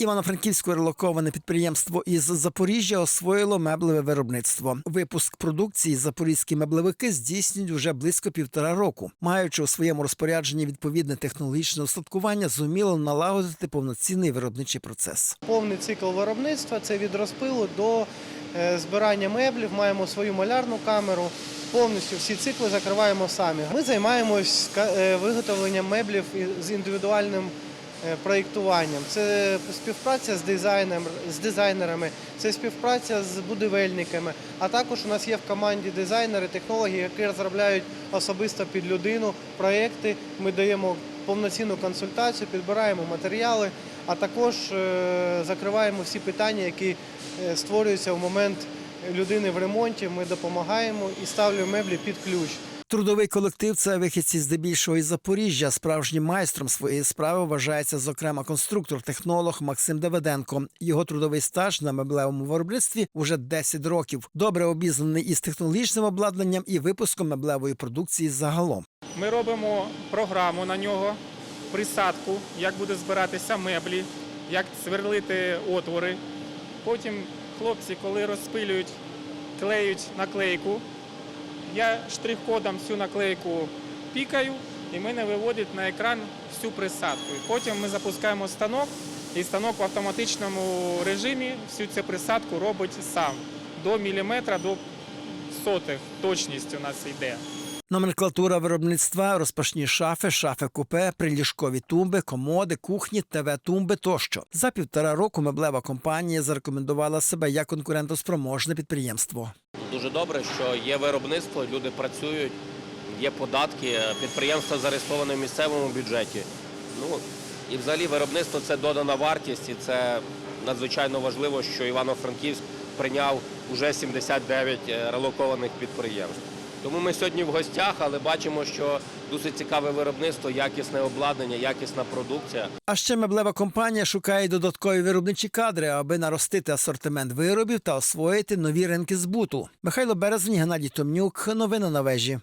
Івано-Франківське релоковане підприємство із Запоріжжя освоїло меблеве виробництво. Випуск продукції запорізькі меблевики здійснюють вже близько півтора року, маючи у своєму розпорядженні відповідне технологічне устаткування, зуміло налагодити повноцінний виробничий процес. Повний цикл виробництва це від розпилу до е, збирання меблів. Маємо свою малярну камеру. Повністю всі цикли закриваємо самі. Ми займаємось е, виготовленням меблів з індивідуальним проєктуванням. Це співпраця з дизайнером, з дизайнерами, це співпраця з будівельниками. А також у нас є в команді дизайнери, технологи, які розробляють особисто під людину проєкти. Ми даємо повноцінну консультацію, підбираємо матеріали, а також е, закриваємо всі питання, які е, створюються в момент людини в ремонті. Ми допомагаємо і ставлю меблі під ключ. Трудовий колектив це вихідці здебільшого із Запоріжжя. Справжнім майстром своєї справи вважається, зокрема, конструктор-технолог Максим Давиденко. Його трудовий стаж на меблевому виробництві уже 10 років. Добре обізнаний із технологічним обладнанням і випуском меблевої продукції загалом. Ми робимо програму на нього, присадку, як буде збиратися меблі, як сверлити отвори. Потім хлопці, коли розпилюють, клеють наклейку, я штрих-кодом всю наклейку пікаю і мене виводить на екран всю присадку. І потім ми запускаємо станок, і станок в автоматичному режимі всю цю присадку робить сам. До міліметра, до сотих точність у нас йде. Номенклатура виробництва, розпашні шафи, шафи купе, приліжкові тумби, комоди, кухні, ТВ-тумби тощо. За півтора року меблева компанія зарекомендувала себе як конкурентоспроможне підприємство. Дуже добре, що є виробництво, люди працюють, є податки, підприємство зареєстроване в місцевому бюджеті. Ну і взагалі виробництво це додана вартість, і це надзвичайно важливо, що Івано-Франківськ прийняв уже 79 релокованих підприємств. Тому ми сьогодні в гостях, але бачимо, що дуже цікаве виробництво, якісне обладнання, якісна продукція. А ще меблева компанія шукає додаткові виробничі кадри, аби наростити асортимент виробів та освоїти нові ринки збуту. Михайло Березень, Геннадій Томнюк. Новини на вежі.